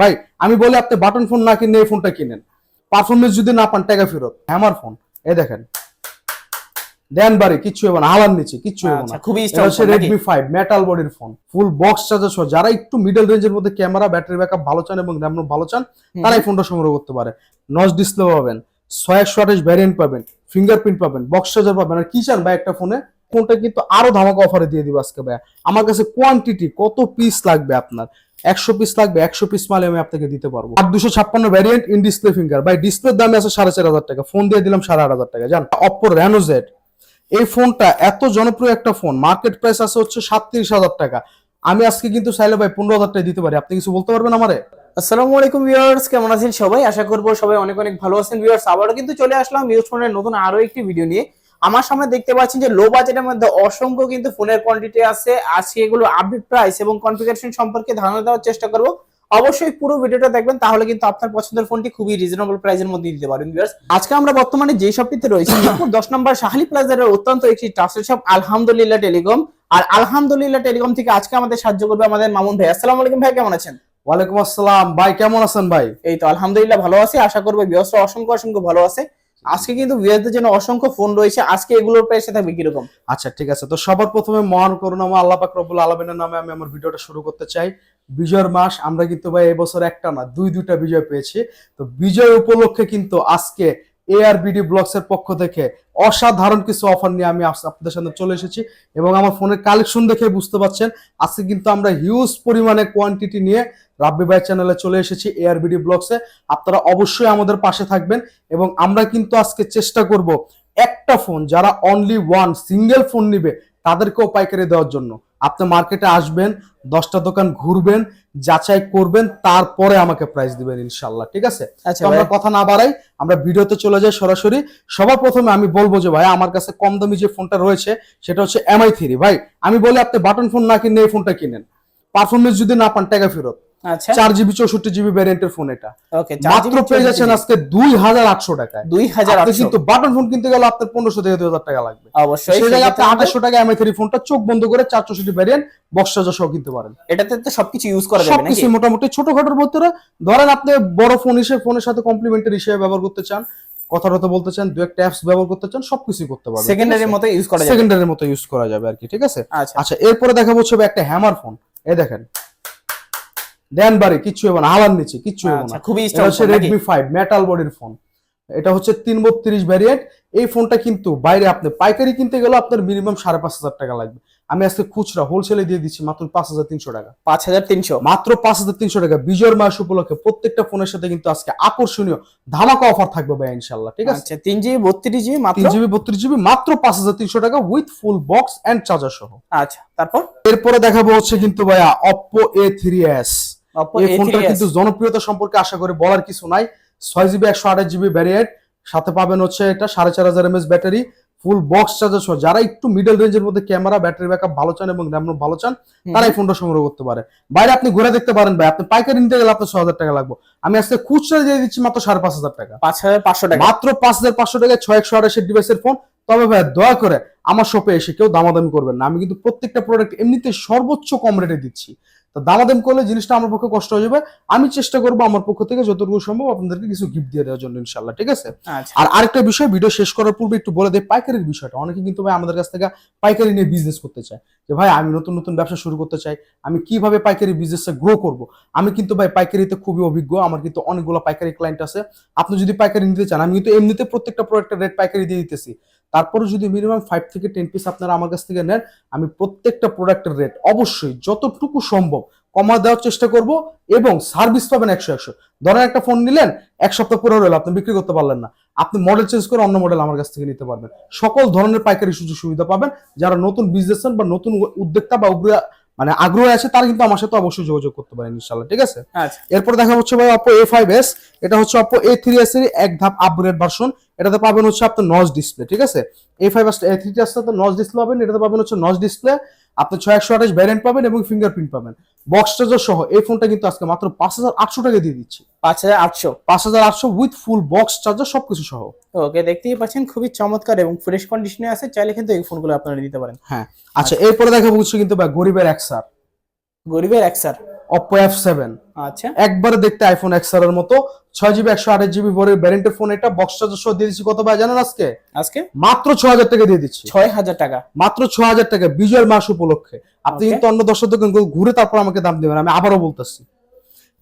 ভাই আমি বলি আপনি বাটন ফোন না কিনে এই ফোনটা কিনেন। পারফরমেন্স যদি না পান টাকা ফেরত। হ্যামার ফোন এই দেখেন। দেন বাড়ি কিচ্ছু হবে না। নিচে কিচ্ছু হবে আচ্ছা না। খুবই রেডমি ফাইভ মেটাল বডির ফোন ফুল বক্স চার্জার সহ যারা একটু মিডল রেঞ্জের মধ্যে ক্যামেরা ব্যাটারি ব্যাকআপ ভালো চান এবং র্যাম ভালো চান তারা এই ফোনটা সংগ্রহ করতে পারে। নচ ডিসপ্লে পাবেন ছয় একশো আঠাশ ভ্যারিয়েন্ট পাবেন ফিঙ্গারপ্রিন্ট পাবেন বক্স চার্জার পাবেন। আর কি চান ভাই একটা ফোনে ফোনটা কিন্তু আরও ধামাকা অফারে দিয়ে দিবে আজকে ভাই আমার কাছে কোয়ান্টিটি কত পিস লাগবে আপনার? একশো পিস লাগবে, একশো পিস মালে আমি আপনাকে দিতে পারব। আর দুশো ছাপ্পান্ন ভ্যারিয়েন্ট ইন ডিসপ্লে ফিঙ্গার ভাই ডিসপ্লের দামে আছে সাড়ে চার হাজার টাকা। ফোন দিয়ে দিলাম সাড়ে আট হাজার টাকা। জান অপো রেনো জেড এই ফোনটা এত জনপ্রিয় একটা ফোন মার্কেট প্রাইস আছে হচ্ছে সাতত্রিশ হাজার টাকা। আমি আজকে কিন্তু চাইলে ভাই পনেরো হাজার টাকা দিতে পারি। আপনি কিছু বলতে পারবেন আমারে? আসসালামু আলাইকুম ভিউয়ার্স কেমন আছেন সবাই? আশা করব সবাই অনেক অনেক ভালো আছেন। ভিউয়ার্স আবারও কিন্তু চলে আসলাম ইউজ ফোনের নতুন আরও একটি ভিডিও নিয়ে। আমার সামনে দেখতে পাচ্ছেন যে লো বাজেটের মধ্যে অসংখ্য কিন্তু ফোনের কোয়ান্টিটি আছে। আজকে এগুলো আপডেট প্রাইস এবং কনফিগারেশন সম্পর্কে ধারণা দেওয়ার চেষ্টা করব। অবশ্যই পুরো ভিডিওটা দেখবেন তাহলে কিন্তু আপনার পছন্দের ফোনটি খুবই রিজনেবল প্রাইসের মধ্যে দিতে পারেন ভিউয়ার্স আজকে আমরা বর্তমানে যে শপটিতে রয়েছি দশ নম্বর শাহালি প্লাজার অত্যন্ত একটি ট্রাস্টেড শপ আলহামদুলিল্লাহ টেলিকম। আর আলহামদুলিল্লাহ টেলিকম থেকে আজকে আমাদের সাহায্য করবে আমাদের মামুন ভাই। আসসালামু আলাইকুম ভাই কেমন আছেন? ওয়ালাইকুম আসসালাম। ভাই কেমন আছেন ভাই? এই তো আলহামদুলিল্লাহ ভালো আছি। আশা করব বিয়সরা অসংখ্য অসংখ্য ভালো আছে। আজকে কিন্তু বিয়াসদের জন্য অসংখ্য ফোন রয়েছে। আজকে এগুলোর প্রাইস থাকবে কীরকম? আচ্ছা ঠিক আছে। তো সবার প্রথমে মহান করুণামা আল্লাহ পাক রব্বুল আলমিনের নামে আমি আমার ভিডিওটা শুরু করতে চাই। বিজয়ের মাস, আমরা কিন্তু ভাই এবছর একটা না দুই দুইটা বিজয় পেয়েছি। তো বিজয় উপলক্ষে কিন্তু আজকে এআরবিডি ব্লগস এর পক্ষ থেকে অসাধারণ কিছু অফার নিয়ে আমি আপনাদের সামনে চলে এসেছি এবং আমার ফোনের কালেকশন দেখে বুঝতে পারছেন আজকে কিন্তু আমরা হিউজ পরিমাণে কোয়ান্টিটি নিয়ে রাব্বি ভাই চ্যানেলে চলে এসেছি এআরবিডি ব্লগসে আপনারা অবশ্যই আমাদের পাশে থাকবেন এবং আমরা কিন্তু আজকে চেষ্টা করব একটা ফোন যারা অনলি ওয়ান সিঙ্গেল ফোন নিবে, তাদেরকেও পাইকারি দেওয়ার জন্য। আপনি মার্কেটে আসবেন দশটা দোকান ঘুরবেন যাচাই করবেন তারপরে আমাকে প্রাইস দিবেন ইনশাল্লাহ ঠিক আছে? আচ্ছা আমরা কথা না বাড়াই আমরা ভিডিওতে চলে যাই সরাসরি। সবার প্রথমে আমি বলব যে ভাই আমার কাছে কম দামি যে ফোনটা রয়েছে সেটা হচ্ছে এমআই থ্রি ভাই। আমি বলি আপনি বাটন ফোন না কিনে এই ফোনটা কিনেন। পারফরমেন্স যদি না পান টাকা ফেরত। চার জিবি চৌষট্টি জিবি ভ্যারিয়েন্টের ফোন এটা। মাত্র পেয়ে যাচ্ছেন আজকে দুই হাজার আটশো টাকায়। দুই হাজার আটশো। কিন্তু বাটন ফোন কিনতে গেলে আপনার পনেরোশো থেকে দুই হাজার টাকা লাগবে। অবশ্যই সেই জায়গায় আপনি আঠাশশো টাকা এমআই থ্রি ফোনটা চোখ বন্ধ করে চার চৌষট্টি ভ্যারিয়েন্ট বক্স সহ কিনতে পারেন। এটাতে তো সবকিছু ইউজ করা যাবে নাকি? সবকিছু মোটামুটি ছোটখাটোর ভিতরে। ধরেন আপনি বড় ফোন হিসেবে ফোনের সাথে কমপ্লিমেন্টারি হিসেবে ব্যবহার করতে চান কথা টথা বলতে চান দু একটা অ্যাপস ব্যবহার করতে চান সবকিছুই করতে পারবেন। সেকেন্ডারির মতো ইউজ করা যাবে। সেকেন্ডারির মতো ইউজ করা যাবে আর কি ঠিক আছে? আচ্ছা। আচ্ছা এরপরে দেখা হচ্ছে একটা হ্যামার ফোন এই দেখেন দেন বাড়ি কিচ্ছু হবে না নিচে কিচ্ছু হবে আচ্ছা না। খুবই হচ্ছে রেডমি ফাইভ মেটাল বডির ফোন এটা হচ্ছে তিন বত্রিশ ভ্যারিয়েন্ট এই ফোনটা কিন্তু বাইরে আপনি পাইকারি কিনতে গেলে আপনার মিনিমাম সাড়ে পাঁচ হাজার টাকা লাগবে। আমি আজকে খুচরা হোলসেলে দিয়ে দিচ্ছি মাত্র পাঁচ হাজার তিনশো টাকা। পাঁচ হাজার তিনশো? মাত্র পাঁচ হাজার তিনশো টাকা। বিজয়ের মাস উপলক্ষে প্রত্যেকটা ফোনের সাথে কিন্তু আজকে আকর্ষণীয় ধামাকা অফার থাকবে ভাই ইনশাল্লাহ ঠিক আছে? আচ্ছা তিন জিবি বত্রিশ জিবি মাত্র? তিন জিবি বত্রিশ জিবি মাত্র পাঁচ হাজার তিনশো টাকা with full box and charger সহ। আচ্ছা তারপর? এরপরে দেখাবো হচ্ছে কিন্তু ভাইয়া অপো এ থ্রি এস এই A3s ফোনটার কিন্তু জনপ্রিয়তা সম্পর্কে আশা করে বলার কিছু নাই। ছয় জিবি একশো আঠাশ জিবি ভ্যারিয়েন্ট সাথে পাবেন হচ্ছে এটা সাড়ে চার হাজার এমএস ব্যাটারি ফুল বক্স চার্জার সহ। যারা একটু মিডল রেঞ্জের মধ্যে ক্যামেরা ব্যাটারি ব্যাকআপ ভালো চান এবং র্যাম ভালো চান তারা এই ফোনটা সংগ্রহ করতে পারে। বাইরে আপনি ঘুরে দেখতে পারেন ভাই। আপনি পাইকারি নিতে গেলে আপনার ছ হাজার টাকা লাগবে। আমি আজকে খুচরা দিয়ে দিচ্ছি মাত্র সাড়ে পাঁচ হাজার টাকা। পাঁচ হাজার পাঁচশো টাকা। মাত্র পাঁচ হাজার পাঁচশো টাকায় ছয় একশো আঠাশের ডিভাইসের ফোন তবে ভাই দয়া করে আমার শপে এসে কেউ দামাদামি করবেন না। আমি কিন্তু প্রত্যেকটা প্রোডাক্ট এমনিতে সর্বোচ্চ কম রেটে দিচ্ছি। তো দামাদামি করলে জিনিসটা আমার পক্ষে কষ্ট হয়ে যাবে। আমি চেষ্টা করব আমার পক্ষ থেকে যতটুকু সম্ভব আপনাদেরকে কিছু গিফট দিয়ে দেওয়ার জন্য ইনশাল্লাহ ঠিক আছে? আচ্ছা। আর আরেকটা বিষয় ভিডিও শেষ করার পূর্বে একটু বলে দেয় পাইকারির বিষয়টা। অনেকে কিন্তু ভাই আমাদের কাছ থেকে পাইকারি নিয়ে বিজনেস করতে চায়। যে ভাই আমি নতুন নতুন ব্যবসা শুরু করতে চাই। আমি কীভাবে পাইকারি বিজনেসে গ্রো করব? আমি কিন্তু ভাই পাইকারিতে খুবই অভিজ্ঞ। আমার কিন্তু অনেকগুলো পাইকারি ক্লায়েন্ট আছে। আপনি যদি পাইকারি নিতে চান আমি কিন্তু এমনিতে প্রত্যেকটা প্রোডাক্টের রেট পাইকারি দিয়ে দিতেছি। তারপরে যদি মিনিমাম ফাইভ থেকে টেন পিস আপনারা আমার কাছ থেকে নেন, আমি প্রত্যেকটা প্রোডাক্টের রেট অবশ্যই যতটুকু সম্ভব কমা দেওয়ার চেষ্টা করব এবং সার্ভিস পাবেন একশো একশো। ধরেন একটা ফোন নিলেন, এক সপ্তাহ পরে রইল, আপনি বিক্রি করতে পারলেন না। আপনি মডেল চেঞ্জ করে অন্য মডেল আমার কাছ থেকে নিতে পারবেন। সকল ধরনের পাইকারি সুযোগ সুবিধা পাবেন। যারা নতুন বিজনেস বা নতুন উদ্যোক্তা বা মানে আগ্রহ আছে তার কিন্তু আমার সাথে অবশ্যই যোগাযোগ করতে পারেন ইনশাল্লাহ ঠিক আছে? আচ্ছা। এরপর দেখা হচ্ছে ভাই অপো এ ফাইভ এস এটা হচ্ছে অপো এ থ্রি এস এর এক ধাপ আপগ্রেড ভার্সন এটাতে পাবেন হচ্ছে আপনার নজ ডিসপ্লে ঠিক আছে? A five S A three S তো নজ ডিসপ্লে পাবেন এটাতে পাবেন হচ্ছে নজ ডিসপ্লে আপনি ছয় একশো আঠাশ ভ্যারিয়েন্ট পাবেন এবং ফিঙ্গারপ্রিন্ট পাবেন। বক্স চার্জার সহ এই ফোনটা কিন্তু আজকে মাত্র পাঁচ হাজার আটশো টাকা দিয়ে দিচ্ছি। পাঁচ হাজার আটশো। পাঁচ হাজার আটশো উইথ ফুল বক্স চার্জার সবকিছু সহ। ওকে দেখতেই পাচ্ছেন খুবই চমৎকার এবং ফ্রেশ কন্ডিশনে আছে চাইলে কিন্তু এই ফোনগুলো আপনারা নিতে পারেন। হ্যাঁ আচ্ছা এরপরে দেখা হচ্ছে কিন্তু বা গরিবের একসার গরিবের একসার অপো এফ সেভেন আচ্ছা। একবারে দেখতে আইফোন এক্সআর এর মতো। ছয় জিবি একশো আঠাশ জিবি ভরে ব্যারেন্টের ফোন এটা। বক্স চার্জার সহ দিয়ে দিচ্ছি। কত ভাই জানেন আজকে? আজকে? মাত্র ছ হাজার টাকা দিয়ে দিচ্ছি। ছয় হাজার টাকা। মাত্র ছ হাজার টাকা। বিজয়ের মাস উপলক্ষে। আপনি. কিন্তু অন্য দর্শক ঘুরে তারপর আমাকে দাম দেবেন। আমি আবারও বলতেছি।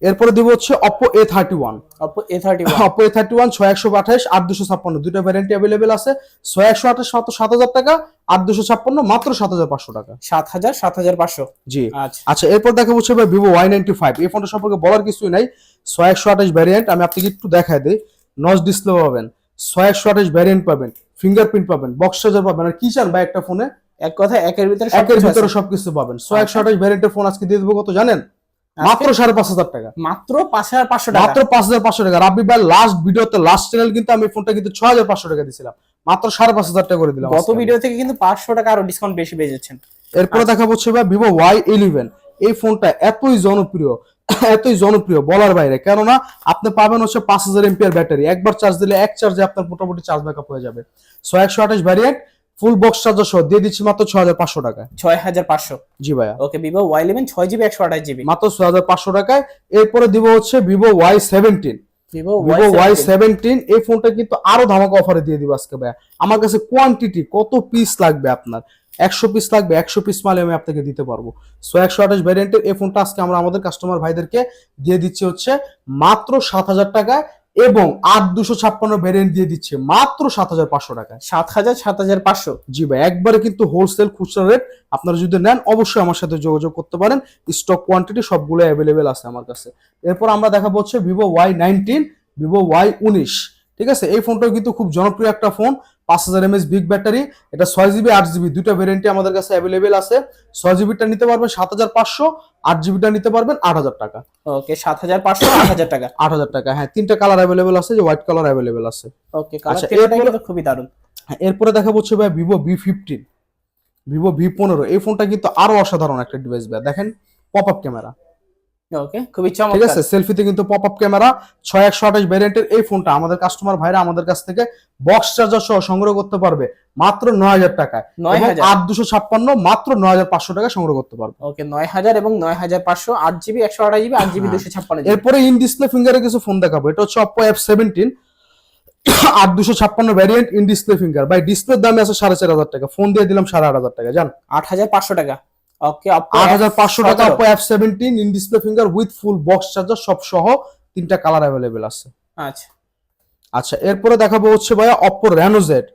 এরপরে দিব হচ্ছে Oppo A thirty one Oppo A thirty one Oppo A thirty one ছয় একশো আঠাশ আট দুশো ছাপ্পান্ন। দুটো ভ্যারিয়েন্ট অ্যাভেলেবেল আছে। ছয় একশো আঠাশ মাত্র সাত হাজার টাকা আট দুশো ছাপ্পান্ন মাত্র সাত হাজার পাঁচশো টাকা। সাত হাজার সাত হাজার পাঁচশো। জি। আচ্ছা। আচ্ছা এরপর দেখা হচ্ছে ভাই ভিভো ওয়াই নাইনটি ফাইভ এই ফোনটা সম্পর্কে বলার কিছুই নাই। ছয় একশো আঠাশ ভ্যারিয়েন্ট আমি আপনাকে একটু দেখাই দিই। নচ ডিসপ্লে পাবেন। ছয় একশো আঠাশ ভ্যারিয়েন্ট পাবেন। ফিঙ্গারপ্রিন্ট পাবেন। বক্স চার্জার পাবেন। আর কি চান ভাই একটা ফোনে? এক কথা একের ভিতরে একের ভিতরে সবকিছু পাবেন। ছয় একশো আঠাশ ভ্যারিয়েন্টের ফোন আজকে দিয়ে দেবো কত জানেন? মাত্র সাড়ে পাঁচ হাজার টাকা। মাত্র পাঁচ হাজার পাঁচশো টাকা। মাত্র পাঁচ হাজার পাঁচশো টাকা। রাব্বি ভাই লাস্ট ভিডিওতে লাস্ট চ্যানেল কিন্তু আমি ফোনটা কিন্তু ছয় হাজার পাঁচশো টাকা দিয়েছিলাম মাত্র সাড়ে পাঁচ হাজার টাকা করে দিলাম গত ভিডিও থেকে কিন্তু পাঁচশো টাকা আরও ডিসকাউন্ট বেশি পেয়ে যাচ্ছেন। এরপরে দেখা হচ্ছে ভাই ভিভো ওয়াই ইলেভেন এই ফোনটা এতই জনপ্রিয় এতই জনপ্রিয় বলার বাইরে। কেননা আপনি পাবেন হচ্ছে পাঁচ হাজার এমপিআর ব্যাটারি। একবার চার্জ দিলে এক চার্জে আপনার মোটামুটি চার্জ ব্যাকআপ হয়ে যাবে। ছয় একশো আঠাশ ভ্যারিয়েন্ট ফুল বক্স চার্জার সহ দিয়ে দিচ্ছি মাত্র ছয় হাজার পাঁচশো টাকায়। ছয় হাজার পাঁচশো? জি ভাইয়া। ওকে ভিভো ওয়াই ইলেভেন ছয় জিবি একশো আঠাশ জিবি। মাত্র ছয় হাজার পাঁচশো টাকায়। এরপরে দিব হচ্ছে Vivo Y seventeen Vivo Y seventeen এই ফোনটা কিন্তু আরও ধামাকা অফারে দিয়ে দিব আজকে ভাইয়া। আমার কাছে কোয়ান্টিটি কত পিস লাগবে আপনার? একশো পিস লাগবে একশো পিস মালে আমি আপনাকে দিতে পারব। সো একশো আঠাশ ভ্যারিয়েন্টের এই ফোনটা আজকে আমরা আমাদের কাস্টমার ভাইদেরকে দিয়ে দিচ্ছি হচ্ছে মাত্র সাত হাজার টাকায়। এবং আট দুশো ছাপ্পান্ন ভ্যারিয়েন্ট দিয়ে দিচ্ছে মাত্র সাত হাজার পাঁচশো টাকা সাত হাজার সাত হাজার পাঁচশো। জি ভাই একবারে কিন্তু হোলসেল খুচরা রেট আপনারা যদি নেন অবশ্যই আমার সাথে যোগাযোগ করতে পারেন। স্টক কোয়ান্টিটি সবগুলো অ্যাভেলেবেল আছে আমার কাছে। এরপর আমরা দেখা হচ্ছে Vivo Y nineteen Vivo Y উনিশ। ঠিক আছে? এই ফোনটাও কিন্তু খুব জনপ্রিয় একটা ফোন পাঁচ হাজার এমএস বিগ ব্যাটারি এটা ছয় জিবি আট জিবি দুটো ভ্যারিয়েন্টই আমাদের কাছে অ্যাভেলেবেল আছে। ছয় জিবিটা নিতে পারবেন সাত হাজার পাঁচশো আট জিবিটা নিতে পারবেন আট হাজার টাকা। ওকে সাত হাজার পাঁচশো আট হাজার টাকা। আট হাজার টাকা হ্যাঁ তিনটা কালার অ্যাভেলেবেল আছে যে হোয়াইট কালার অ্যাভেলেবেল আছে। ওকে আচ্ছা, খুবই দারুণ। হ্যাঁ, এরপরে দেখা হচ্ছে ভাই Vivo V fifteen Vivo V পনেরো। এই ফোনটা কিন্তু আরও অসাধারণ একটা ডিভাইস ভাই। দেখেন পপ আপ ক্যামেরা ওকে খুবই ঠিক চমৎকার আছে সেলফিতে কিন্তু পপ আপ ক্যামেরা ছয় একশো আঠাশ ভ্যারিয়েন্টের এই ফোনটা আমাদের কাস্টমার ভাইরা আমাদের কাছ থেকে বক্স চার্জার সহ সংগ্রহ করতে পারবে মাত্র নয় হাজার টাকায়। এবং আট দুশো ছাপ্পান্ন মাত্র নয় হাজার পাঁচশো টাকা সংগ্রহ করতে পারবে। ওকে নয় হাজার এবং নয় হাজার পাঁচশো আট জিবি একশো আঠাশ জিবি আট জিবি হ্যাঁ। দুশো ছাপ্পান্ন জিবি এরপরে ইন ডিসপ্লে ফিঙ্গারে কিছু ফোন দেখাবো। এটা হচ্ছে অপো এফ সেভেন্টিন আট দুশো ছাপ্পান্ন ভ্যারিয়েন্ট ইন ডিসপ্লে ফিঙ্গার ভাই ডিসপ্লের দামে আছে সাড়ে চার হাজার টাকা ফোন দিয়ে দিলাম সাড়ে আট হাজার টাকা জান? আট হাজার পাঁচশো টাকা। ওকে আট হাজার পাঁচশো টাকা Oppo F seventeen in display finger with full box charger সব সহ তিনটা কালার অ্যাভেলেবেল আছে। আচ্ছা। আচ্ছা এরপরে দেখাবো হচ্ছে ভাইয়া অপো রেনো জেড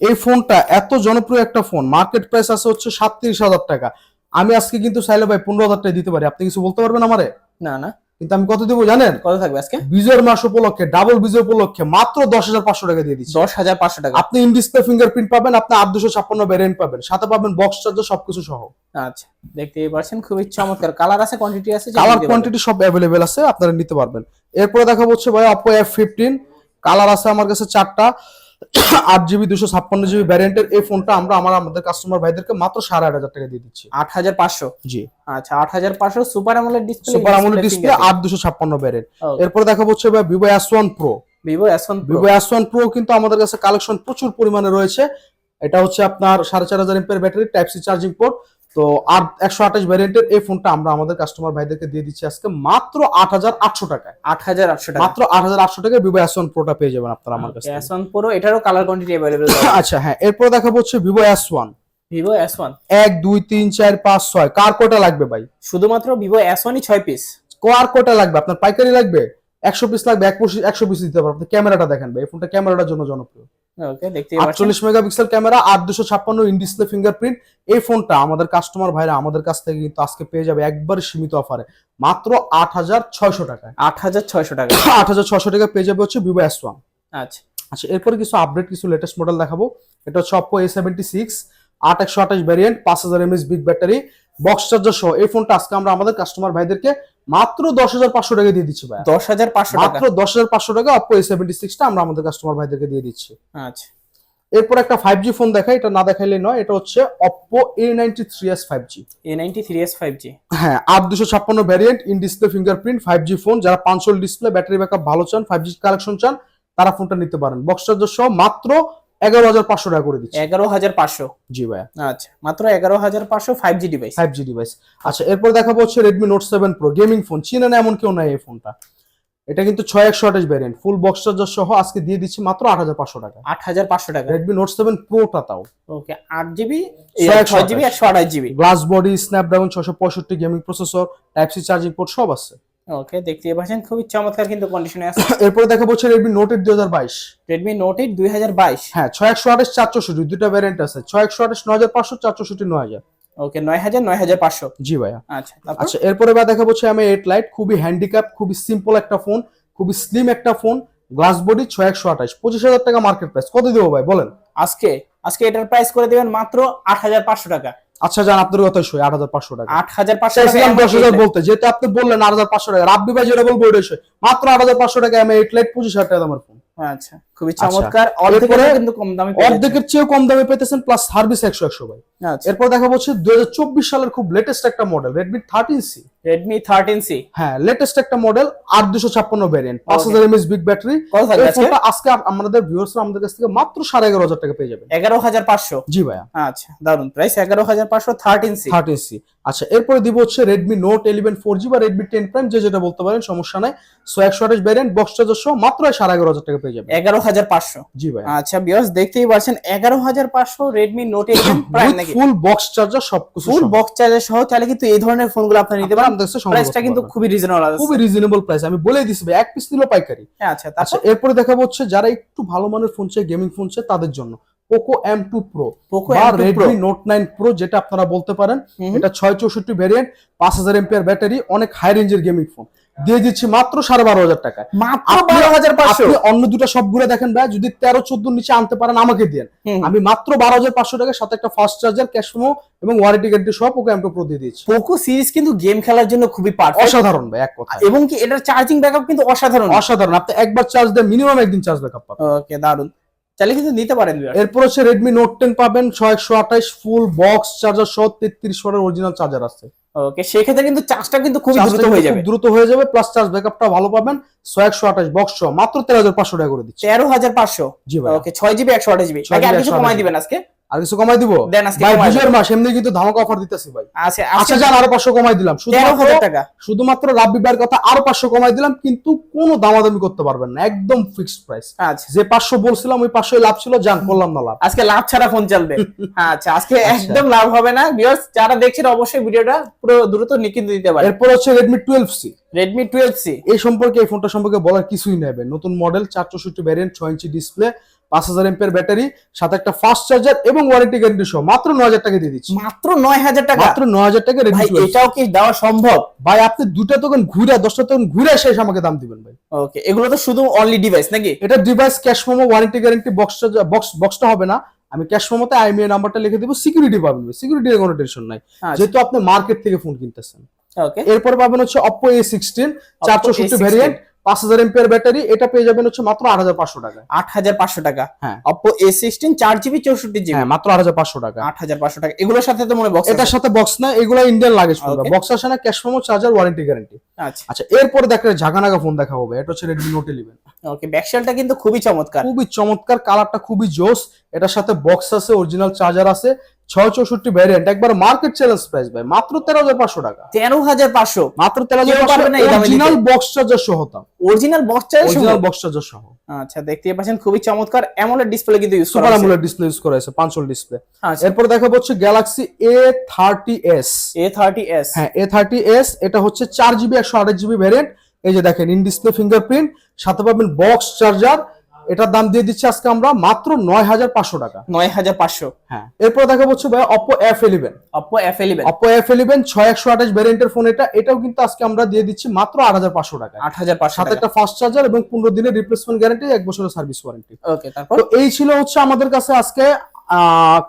এই ফোনটা এত জনপ্রিয় একটা ফোন মার্কেট প্রাইস আছে হচ্ছে সাতত্রিশ হাজার টাকা। আমি আজকে কিন্তু চাইলে ভাই পনেরো হাজার টাকা দিতে পারি আপনি কিছু বলতে পারবেন আমারে? না না। কিন্তু আমি কত দেবো জানেন? কত থাকবে আজকে? বিজয়ের মাস উপলক্ষে ডাবল বিজয় উপলক্ষে মাত্র দশ হাজার পাঁচশো টাকা দিয়ে দিচ্ছি। দশ হাজার পাঁচশো টাকা। আপনি ইন ডিসপ্লে ফিঙ্গারপ্রিন্ট পাবেন আপনি আট দুশো ছাপ্পান্ন ভ্যারিয়েন্ট পাবেন সাথে পাবেন বক্স চার্জার সবকিছু সহ। আচ্ছা দেখতেই পাচ্ছেন খুবই চমৎকার। কালার আছে কোয়ান্টিটি আছে কালার কোয়ান্টিটি সব অ্যাভেলেবেল আছে আপনারা নিতে পারবেন। এরপরে দেখা হচ্ছে ভাই অপো এফ ফিফটিন কালার আছে আমার কাছে চারটা। আট জিবি দুশো ছাপ্পান্ন জিবি ভ্যারিয়েন্টের এই ফোনটা আমরা আমার আমাদের কাস্টমার ভাইদেরকে মাত্র সাড়ে আট হাজার টাকা দিয়ে দিচ্ছি। আট হাজার পাঁচশো? জি। আচ্ছা আট হাজার পাঁচশো সুপার আমলের ডিসপ্লে সুপার আমলের ডিসপ্লে আট দুশো ছাপ্পান্ন ভ্যারিয়েন্ট এরপরে দেখাবো হচ্ছে Vivo S one pro Vivo S one Vivo S one pro কিন্তু আমাদের কাছে কালেকশন প্রচুর পরিমাণে রয়েছে। এটা হচ্ছে আপনার সাড়ে চার হাজার এমপের battery type C charging port তো আর একশো আঠাশ ভ্যারিয়েন্টের এই ফোনটা আমরা আমাদের কাস্টমার ভাইদেরকে দিয়ে দিচ্ছি আজকে মাত্র আট হাজার আটশো টাকায়। আট হাজার আটশো টাকা। মাত্র আট হাজার আটশো টাকায় ভিভো এস ওয়ান প্রোটা পেয়ে যাবেন আপনারা আমার কাছে এস ওয়ান প্রো এটারও কালার কোয়ান্টিটি অ্যাভেলেবল আচ্ছা হ্যাঁ এরপর দেখাবো হচ্ছে Vivo S one Vivo S one এক দুই তিন চার পাঁচ ছয়। কার কোটা লাগবে ভাই? শুধুমাত্র ভিভো এস ওয়ানই ছয় পিস কার কোটা লাগবে? আপনার পাইকারি লাগবে? একশো পিস লাগবে এক একশো পিস দিতে পারব। আপনি ক্যামেরাটা দেখেন ভাই এই ফোনটা ক্যামেরাটার জন্য জনপ্রিয়। ওকে দেখতেই পাচ্ছেন। আটচল্লিশ মেগাপিক্সেল ক্যামেরা দুশো ছাপ্পান্ন ইন ডিসপ্লে ফিঙ্গারপ্রিন্ট এই ফোনটা আমাদের কাস্টমার ভাইরা আমাদের কাছ থেকে কিন্তু আজকে পেয়ে যাবে একবার সীমিত অফারে মাত্র আট হাজার ছয়শো টাকায়। আট হাজার ছয়শো টাকা। আট হাজার ছয়শো টাকা পেয়ে যাবে হচ্ছে ভিভো এস ওয়ান আচ্ছা। আচ্ছা এরপরে কিছু আপডেট কিছু লেটেস্ট মডেল দেখাবো। এটা হচ্ছে সেভেন্টি সিক্স আট একশো আঠাশ ভ্যারিয়েন্ট পাঁচ হাজার এমএস বিগ ব্যাটারি বক্স চার্জার সহ। এই ফোনটা আজকে আমরা আমাদের কাস্টমার ভাইদেরকে মাত্র দশ হাজার পাঁচশো টাকা দিয়ে দিচ্ছি ভাই দশ হাজার পাঁচশো মাত্র দশ হাজার পাঁচশো টাকা অপো এ সেভেন্টি সিক্সটা আমরা আমাদের কাস্টমার ভাইদেরকে দিয়ে দিচ্ছি। আচ্ছা। এরপর একটা ফাইভ জি ফোন দেখাই এটা না দেখাইলে নয় এটা হচ্ছে Oppo A ninety three S five G A ninety three S five G হ্যাঁ আট দুশো ছাপ্পান্ন variant in display fingerprint five G phone যারা পাঁচশো ডিসপ্লে ব্যাটারি ব্যাকআপ ভালো চান ফাইভ জি কালেকশন চান তারা ফোনটা নিতে পারেন। বক্স চার্জার সহ মাত্র এগারো হাজার পাঁচশো টাকা করে দিচ্ছি। এগারো হাজার পাঁচশো। জি ভাইয়া। আচ্ছা মাত্র এগারো হাজার পাঁচশো five G device five G device আচ্ছা এরপর দেখাবো হচ্ছে Redmi Note seven Pro gaming phone চিনে না এমন কেউ নাই এই ফোনটা এটা কিন্তু ছয় একশো আঠাশ ভ্যারিয়েন্ট ফুল বক্স চার্জার সহ আজকে দিয়ে দিচ্ছি মাত্র আট হাজার পাঁচশো টাকা। আট হাজার পাঁচশো টাকা। রেডমি নোট সেভেন প্রোটা তাও। ওকে আট জিবি ছয় জিবি একশো আঠাশ জিবি গ্লাস বডি স্ন্যাপড্রাগন ছশো পঁয়ষট্টি gaming processor type C charging port সব আছে। ওকে দেখতে পাচ্ছেন খুবই চমৎকার কিন্তু কন্ডিশনে আছে। এরপরে দেখা দুই হাজার বাইশ। রেডমি নোট এইট দুই হাজার বাইশ। হ্যাঁ ছয় একশো আঠাশ চার চৌষট্টি দুইটা ভ্যারিয়েন্ট আছে। ছয় একশো আঠাশ নয় হাজার পাঁচশো চার চৌষট্টি নয় হাজার। ওকে নয় হাজার নয় হাজার পাঁচশো। জি ভাইয়া। আচ্ছা আচ্ছা এরপরে বা দেখা হচ্ছে আমি এইট লাইট খুবই হ্যান্ডিক্যাপ খুবই সিম্পল একটা ফোন খুবই স্লিম একটা ফোন গ্লাস বডি ছয় একশো আঠাশ পঁচিশ হাজার টাকা মার্কেট প্রাইস কত দেবো ভাই বলেন? আজকে আজকে এটার প্রাইস করে দিবেন মাত্র আট হাজার পাঁচশো টাকা। আচ্ছা জান আপনার কথা সই আট হাজার পাঁচশো টাকা। আট হাজার পাঁচশো চাইছিলাম দশ হাজার টাকা বলতে যেহেতু আপনি বললেন আট হাজার পাঁচশো টাকা রাব্বি ভাই যেটা বলব মাত্র আট হাজার পাঁচশো টাকা আমি এইট লাইট পঁচিশ হাজার টাকা আমার ফোন আচ্ছা। খুবই চমৎকার। অর্ধেকের কিন্তু কম দামে অর্ধেকের চেয়েও কম দামে পেতেছেন প্লাস সার্ভিস একশো একশো ভাই। আচ্ছা। এরপর দেখা হচ্ছে দুই হাজার চব্বিশ সালের খুব লেটেস্ট একটা model Redmi thirteen C Redmi thirteen C হ্যাঁ লেটেস্ট একটা মডেল আট দুশো ছাপ্পান্ন ভ্যারিয়েন্ট পাঁচ হাজার এমএস বিগ ব্যাটারি আজকে? ফোনটা আজকে আমাদের ভিউয়ার্স আমাদের কাছ থেকে মাত্র সাড়ে এগারো হাজার টাকা পেয়ে যাবেন। এগারো হাজার পাঁচশো? জি ভাইয়া। আচ্ছা দারুণ প্রাইস এগারো হাজার পাঁচশো থার্টিন সি থার্টিন সি আচ্ছা এরপরে দিব হচ্ছে Redmi Note eleven four G বা রেডমি টেন প্রাইম যে যেটা বলতে পারেন সমস্যা নাই। সো একশো আঠাশ ভ্যারিয়েন্ট বক্স চার্জার সহ মাত্র সাড়ে এগারো হাজার টাকা পেয়ে যাবেন। এগারো হাজার পাঁচশো। জি ভাই। আচ্ছা বিয়স দেখতেই পাচ্ছেন এগারো হাজার পাঁচশো রেডমি নোট প্রাইম নাকি? ফুল বক্স চার্জার সবকিছু ফুল বক্স চার্জার সহ তাহলে কিন্তু এই ধরনের ফোনগুলো আপনি নিতে পারেন। প্রাইসটা কিন্তু খুবই রিজনেবল আছে। খুবই রিজনেবল প্রাইস আমি বলেই দিছি ভাই এক পিস নিল পাইকারি। আচ্ছা আচ্ছা এরপরে দেখাবো হচ্ছে যারা একটু ভালো মানের ফোন চাই গেমিং ফোন চাই তাদের জন্য। Poco M two Pro Poco বা রেডমি নোট নাইন প্রো যেটা আপনারা বলতে পারেন। এটা ছয় চৌষট্টি ভ্যারিয়েন্ট পাঁচ হাজার এমপিআর ব্যাটারি অনেক হাই রেঞ্জের গেমিং ফোন দিয়ে দিচ্ছি মাত্র সাড়ে বারো হাজার টাকা। মাত্র বারো হাজার পাঁচশো? আপনি অন্য দুটো সবগুলো দেখেন ভাই যদি তেরো চোদ্দ নিচে আনতে পারেন আমাকে দেন আমি মাত্র বারো হাজার পাঁচশো টাকার সাথে একটা ফাস্ট চার্জার ক্যাশ মেমো এবং ওয়ারেন্টি গ্যারান্টি সব ওকে টু প্রো দিয়ে দিচ্ছি পোকো সিরিজ কিন্তু গেম খেলার জন্য খুবই পারফেক্ট অসাধারণ ভাই এক কথা এবং কি এটার চার্জিং ব্যাকআপ কিন্তু অসাধারণ। অসাধারণ। আপনি একবার চার্জ দেন মিনিমাম একদিন চার্জ ব্যাকআপ পাবেন। ওকে দারুণ চাইলে কিন্তু নিতে পারেন এরপর হচ্ছে রেডমি নোট টেন পাবেন ছয়শো আঠাশ ফুল বক্স চার্জার সহ তেত্রিশ ওয়াটের অরিজিনাল চার্জার আছে। ওকে সেক্ষেত্রে কিন্তু চার্জটা কিন্তু খুব দ্রুত হয়ে যাবে। দ্রুত হয়ে যাবে প্লাস চার্জ ব্যাকআপটা ভালো পাবেন ছয় একশো আঠাশ বক্স সহ। মাত্র তেরো হাজার পাঁচশো টাকা করে দিচ্ছে। তেরো হাজার পাঁচশো? জি ভাই। ওকে ছয় জিবি একশো আঠাশ জিবি 6 আর কিছু 128 কমাই দিবেন আজকে? আর কিছু কমাই দিব? ভাই বিজয়ের মাস এমনি কিন্তু ধামাকা অফার দিতেছি ভাই। আচ্ছা আচ্ছা যান আরও পাঁচশো কমাই দিলাম। শুধুমাত্র টাকা। শুধুমাত্র রাব্বি ভাইয়ের কথা আরও পাঁচশো কমাই দিলাম কিন্তু কোনো দামাদামি করতে পারবেন না। একদম ফিক্সড প্রাইস আচ্ছা। যে পাঁচশো বলছিলাম ওই পাঁচশো লাভ ছিল জান করলাম না লাভ। আজকে লাভ ছাড়া ফোন চলবে। আচ্ছা আজকে একদম লাভ হবে না। ভিউয়ার্স যারা দেখছেন অবশ্যই ভিডিওটা পুরো দ্রুত নি- দিতে পারেন। এরপর হচ্ছে Redmi twelve C Redmi twelve C এই সম্পর্কে এই ফোনটা সম্পর্কে বলার কিছুই নেবে নতুন মডেল চার চৌষট্টি ভ্যারিয়েন্ট ছয় ইঞ্চি ডিসপ্লে পাঁচ হাজার এমপের ব্যাটারি সাথে একটা ফাস্ট চার্জার এবং ওয়ারেন্টি গ্যারান্টি সহ। মাত্র নয় হাজার টাকা দিয়ে দিচ্ছি। মাত্র নয় হাজার টাকা। মাত্র নয় হাজার টাকা ভাই এটাও কি দেওয়া সম্ভব? ভাই আপনি দুটা দোকান ঘুরে দশটা দোকান ঘুরে শেষ আমাকে দাম দিবেন ভাই। ওকে এগুলো তো শুধু অনলি ডিভাইস নাকি? এটা device cash memo warranty guarantee বক্সটা বক্স বক্সটা হবে না। আমি ক্যাশ মোমোতে আইএমআই নাম্বারটা লিখে দিব সিকিউরিটি পাবেন সিকিউরিটির কোনো টেনশন নাই। আচ্ছা। যেহেতু আপনি মার্কেট থেকে ফোন কিনতেছেন। এরপর পাবেন হচ্ছে অপো এ সিক্সটিন চার চৌষট্টি A16 ভ্যারিয়েন্ট পাঁচ হাজার এমপিআর ব্যাটারি এটা পেয়ে যাবেন হচ্ছে মাত্র আট হাজার পাঁচশো টাকা আট হাজার পাঁচশো টাকা। হ্যাঁ। অপো এ সিক্সটিন চার জিবি চৌষট্টি জিবি হ্যাঁ মাত্র আট হাজার পাঁচশো টাকা। আট হাজার পাঁচশো টাকা। এগুলোর সাথে তো মনে বক্স এটার সাথে বক্স না এগুলো ইন্ডিয়ান লাগেজ পড়বে বক্স আসে না cash memo charger warranty guarantee আচ্ছা। আচ্ছা এরপরে দেখলে ঝাঁকানাগা ফোন দেখা হবে এটা হচ্ছে রেডমি নোট ইলেভেন ওকে ব্যাকশেলটা কিন্তু খুবই চমৎকার। খুবই চমৎকার কালারটা খুবই জোস। এটার সাথে বক্স আছে অরিজিনাল চার্জার আছে। ছয় চৌষট্টি ভ্যারিয়েন্ট একবার মার্কেট চ্যালেঞ্জ প্রাইস ভাই মাত্র তেরো হাজার পাঁচশো টাকা। তেরো হাজার পাঁচশো মাত্র তেরো হাজার পারবে না অরিজিনাল বক্স চার্জার সহ দাম original box charge original box charger সহ। আচ্ছা দেখতে পাচ্ছেন খুবই চমৎকার অ্যামোলেড ডিসপ্লে কিন্তু ইউজ সুপার হয়েছে। ডিসপ্লে ইউজ করা হয়েছে পাঁচল ডিসপ্লে আচ্ছা। এরপর দেখা হচ্ছে Galaxy A thirty S A thirty S হ্যাঁ এ থার্টি এস এটা হচ্ছে চার জিবি একশো আঠাশ জিবি ভ্যারিয়েন্ট এই যে দেখেন ইন ডিসপ্লে ফিঙ্গারপ্রিন্ট সাথে পাবেন বক্স চার্জার এটার দাম দিয়ে দিচ্ছি আজকে আমরা মাত্র নয় হাজার পাঁচশো টাকা। নয় হাজার পাঁচশো। হ্যাঁ। এরপর দেখা হচ্ছে ভাই Oppo F eleven Oppo F eleven Oppo F eleven ছয় একশো আঠাশ ভ্যারিয়েন্টের ফোন এটা। এটাও কিন্তু আজকে আমরা দিয়ে দিচ্ছি মাত্র আট হাজার পাঁচশো টাকা আট হাজার পাঁচশো সাথে একটা ফাস্ট চার্জার এবং পনেরো দিনের রিপ্লেসমেন্ট গ্যারান্টি এক বছরের সার্ভিস ওয়ারেন্টি ওকে তারপর? তো এই ছিল হচ্ছে আমাদের কাছে আজকে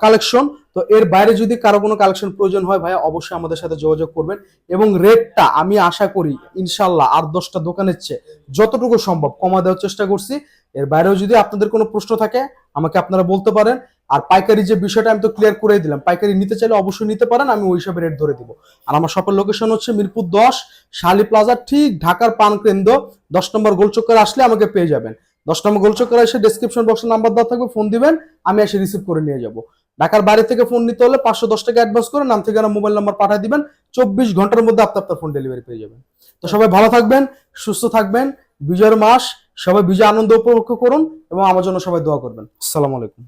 কালেকশন তো এর বাইরে যদি কারও কোনো কালেকশন প্রয়োজন হয় ভাইয়া, অবশ্যই আমাদের সাথে যোগাযোগ করবেন। এবং রেটটা আমি আশা করি ইনশাল্লাহ আর দশটা দোকানের চেয়ে যতটুকু সম্ভব কমা দেওয়ার চেষ্টা করছি। এর বাইরেও যদি আপনাদের কোনো প্রশ্ন থাকে, আমাকে আপনারা বলতে পারেন। আর পাইকারি যে বিষয়টা আমি তো ক্লিয়ার করে দিলাম, পাইকারি নিতে চাইলে অবশ্যই নিতে পারেন, আমি ওই হিসাবে রেট ধরে দিব। আর আমার শপের লোকেশন হচ্ছে মিরপুর দশ, শালি প্লাজা ঠিক ঢাকার পান কেন্দ্র দশ নম্বর গোলচক্কর আসলে আমাকে পেয়ে যাবেন। দশ নম্বর গোলচক্কর এসে ডেসক্রিপশন বক্সে নাম্বার দেওয়া থাকবে ফোন দিবেন, আমি এসে রিসিভ করে নিয়ে যাব। ঢাকার বাইরে থেকে ফোন নিতে হলে পাঁচশো দশ টাকা অ্যাডভান্স করে নাম ঠিকানা মোবাইল নাম্বার পাঠিয়ে দিবেন। চব্বিশ ঘণ্টার মধ্যে আপনি আপনার ফোন ডেলিভারি পেয়ে যাবেন। তো সবাই ভালো থাকবেন সুস্থ থাকবেন। বিজয়ের মাস সবাই বিজয় আনন্দ উপভোগ করুন এবং আমার জন্য সবাই দোয়া করবেন। আসসালামু আলাইকুম।